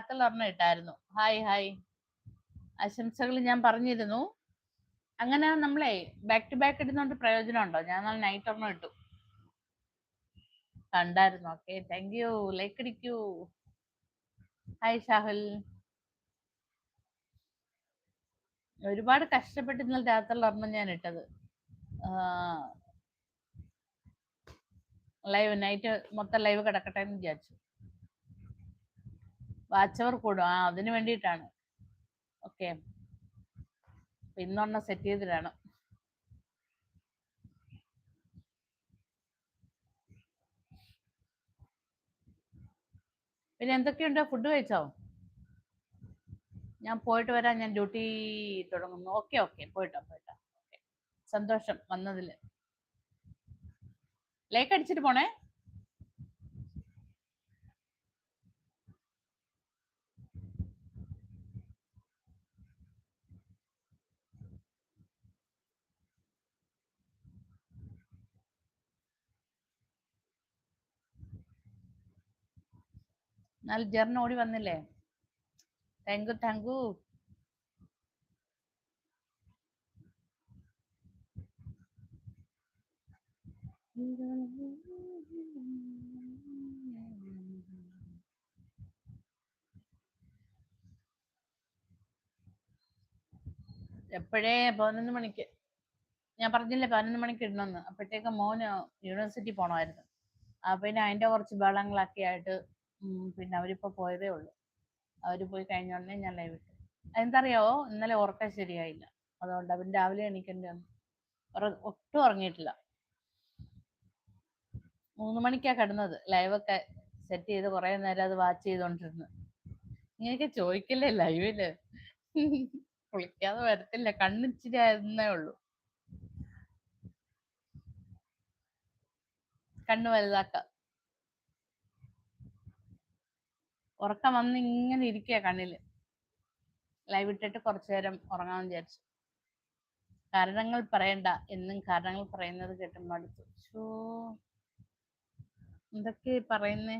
രാത്രി ഒരെണ്ണം ഇട്ടായിരുന്നു. Hi hi. ആശംസകൾ ഞാൻ പറഞ്ഞിരുന്നു. അങ്ങനെ നമ്മളെ ബാക്ക് ടു ബാക്ക് ഇടുന്നോണ്ട് പ്രയോജനം ഉണ്ടോ ഞാൻ നാളെ നൈറ്റ് ഒരെണ്ണം ഇട്ടു. കണ്ടായിരുന്നു. ഓക്കെ താങ്ക് യു ലൈക്ക് അടിക്കൂ. ഹായ് ഷാഹുൽ ഒരുപാട് കഷ്ടപ്പെട്ട് ഇന്നലെ രാത്രി ഒരെണ്ണം ഞാൻ ഇട്ടത്. ലൈവ് നൈറ്റ് മൊത്തം ലൈവ് കിടക്കട്ടെ എന്ന് വിചാരിച്ചു. വാച്ചവർ കൂടും. ആ അതിന് വേണ്ടിയിട്ടാണ്. ഓക്കെ. ഇന്നൊരെണ്ണം സെറ്റ് ചെയ്തിടണം. പിന്നെ എന്തൊക്കെയുണ്ട്? ഫുഡ് കഴിച്ചോ? ഞാൻ പോയിട്ട് വരാം. ഞാൻ ഡ്യൂട്ടി തുടങ്ങുന്നു. Okay okay. പോയിട്ടോ പോയിട്ടോ. സന്തോഷം വന്നതിൽ ലേക്ക് അടിച്ചിട്ട് പോണേ? എന്നാൽ ജെറിന് ഓടി വന്നില്ലേ? താങ്ക് യു എപ്പോഴേ? പതിനൊന്ന് മണിക്ക്. ഞാൻ പറഞ്ഞില്ലേ പതിനൊന്ന് മണിക്ക് ഇടണമെന്ന്. അപ്പോഴത്തേക്ക് മോന് യൂണിവേഴ്സിറ്റി പോണമായിരുന്നു. അപ്പൊ പിന്നെ അതിന്റെ കുറച്ച് ബഹളങ്ങളൊക്കെ ആയിട്ട് പിന്നെ അവരിപ്പോ പോയതേ ഉള്ളൂ. അവർ പോയി കഴിഞ്ഞ ഉടനെ ഞാൻ ലൈവ് ഇട്ടു. എന്താറിയാവോ ഇന്നലെ ഉറക്കം ശരിയായില്ല. അതുകൊണ്ട് അവൻ രാവിലെ എണീക്കേണ്ടി വന്നു. ഒട്ടും ഉറങ്ങിയിട്ടില്ല. മൂന്ന് മണിക്കാ കിടന്നത്. ലൈവൊക്കെ സെറ്റ് ചെയ്ത് കുറെ നേരം അത് വാച്ച് ചെയ്തോണ്ടിരുന്നു. ഇങ്ങനെയൊക്കെ ചോദിക്കില്ലേ ലൈവിൽ കുളിക്കാതെ വരത്തില്ല. കണ്ണിച്ചിരി ആയിരുന്നേ ഉള്ളൂ. കണ്ണ് വലുതാക്ക. ഉറക്കം വന്ന് ഇങ്ങനെ ഇരിക്കുക കണ്ണിൽ. ലൈവ് ഇട്ടിട്ട് കുറച്ചു നേരം ഉറങ്ങാമെന്ന് വിചാരിച്ചു. കാരണങ്ങൾ പറയണ്ട. എന്നും കാരണങ്ങൾ പറയുന്നത് കേട്ട് മടുത്തു. ഷോ എന്തൊക്കെ പറയുന്നേ?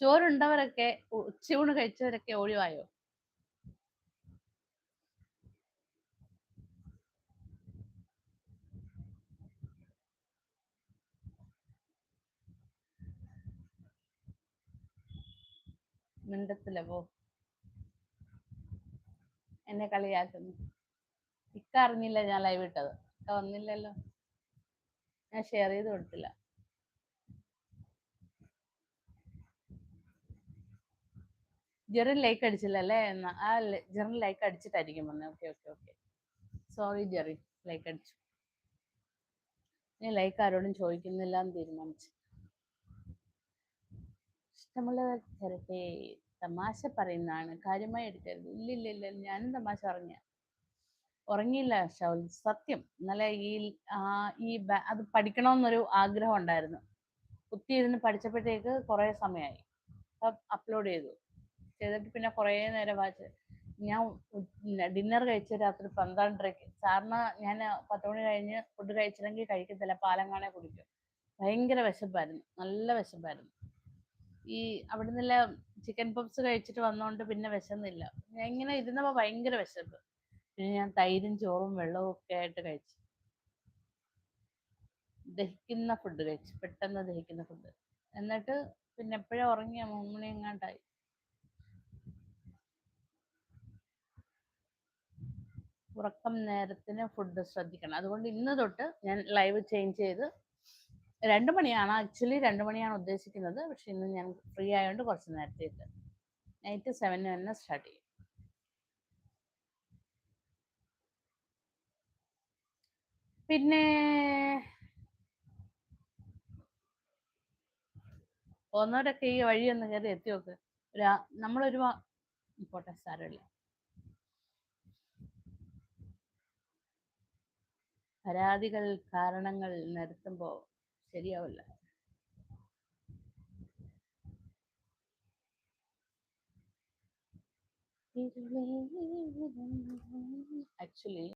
ചോറുണ്ടവരൊക്കെ ഉച്ചയൂണ് കഴിച്ചവരൊക്കെ ഒഴിവായോ മിണ്ടത്തില്ല പോ എന്നെ കളിയാക്കുന്നു. ഇക്ക അറിഞ്ഞില്ല ഞാൻ ലൈവ് ഇട്ടത്. ഇക്ക വന്നില്ലല്ലോ. ഞാൻ ഷെയർ ചെയ്ത് കൊടുത്തില്ല. ജെറിൻ ലൈക്ക് അടിച്ചില്ല അല്ലേ? എന്നാ ആ ജെറിൻ ലൈക്ക് അടിച്ചിട്ടായിരിക്കും വന്നത് okay okay okay sorry Jerry like അടിച്ചു. ഞാൻ ലൈക്ക് ആരോടും ചോദിക്കുന്നില്ല എന്ന് തീരുമാനിച്ചു ഇഷ്ടമുള്ളവർ തരട്ടെ തമാശ പറയുന്നതാണ്. കാര്യമായി എടുക്കരുത്. ഇല്ല ഇല്ല ഇല്ല ഞാനും തമാശ പറഞ്ഞ ഉറങ്ങിയില്ല ഷൗൽ. സത്യം. ഇന്നലെ ഈ ഈ അത് പഠിക്കണമെന്നൊരു ആഗ്രഹം ഉണ്ടായിരുന്നു. കുത്തിയിരുന്ന് പഠിച്ചപ്പോഴത്തേക്ക് കുറേ സമയമായി. അപ്ലോഡ് ചെയ്തു. ചെയ്തിട്ട് പിന്നെ കുറേ നേരം വാച്ച്. ഞാൻ ഡിന്നർ കഴിച്ച രാത്രി പന്ത്രണ്ടരയ്ക്ക്. സാറിന് ഞാൻ പത്ത് മണി കഴിഞ്ഞ് ഫുഡ് കഴിച്ചില്ലെങ്കിൽ കഴിക്കത്തില്ല. പാലങ്ങാണെ കുടിക്കും. ഭയങ്കര വിശപ്പായിരുന്നു. നല്ല വിശപ്പായിരുന്നു. ഈ അവിടെ നിന്നുള്ള ചിക്കൻ പപ്സ് കഴിച്ചിട്ട് വന്നോണ്ട് പിന്നെ വിശന്നില്ല. ഞാൻ ഇങ്ങനെ ഇരുന്നപ്പോ ഭയങ്കര വിശപ്പ്. പിന്നെ ഞാൻ തൈരും ചോറും വെള്ളവും ഒക്കെ ആയിട്ട് കഴിച്ചു. ദഹിക്കുന്ന ഫുഡ് കഴിച്ചു. പെട്ടെന്ന് ദഹിക്കുന്ന ഫുഡ് എന്നിട്ട് പിന്നെ എപ്പോഴും ഉറങ്ങിയ മൂന്ന് എങ്ങാണ്ടായി. ഉറക്കം നേരത്തിന് ഫുഡ് ശ്രദ്ധിക്കണം. അതുകൊണ്ട് ഇന്ന് തൊട്ട് ഞാൻ ലൈവ് ചേഞ്ച് ചെയ്ത് രണ്ട് മണിയാണ്. ആക്ച്വലി രണ്ട് മണിയാണ് ഉദ്ദേശിക്കുന്നത്. പക്ഷെ ഇന്ന് ഞാൻ ഫ്രീ ആയതുകൊണ്ട് കുറച്ച് നേരത്തെ ഇട്ട് നൈറ്റ് സെവന് തന്നെ സ്റ്റാർട്ട് ചെയ്യും. പിന്നെ പോകുന്നവരൊക്കെ ഈ വഴി ഒന്ന് കയറി എത്തി നോക്ക്. ഒരു നമ്മളൊരു പോട്ടെ സാരമില്ല. പരാതികൾ കാരണങ്ങൾ നിരത്തുമ്പോൾ ശരിയാവില്ല ആക്ച്വലി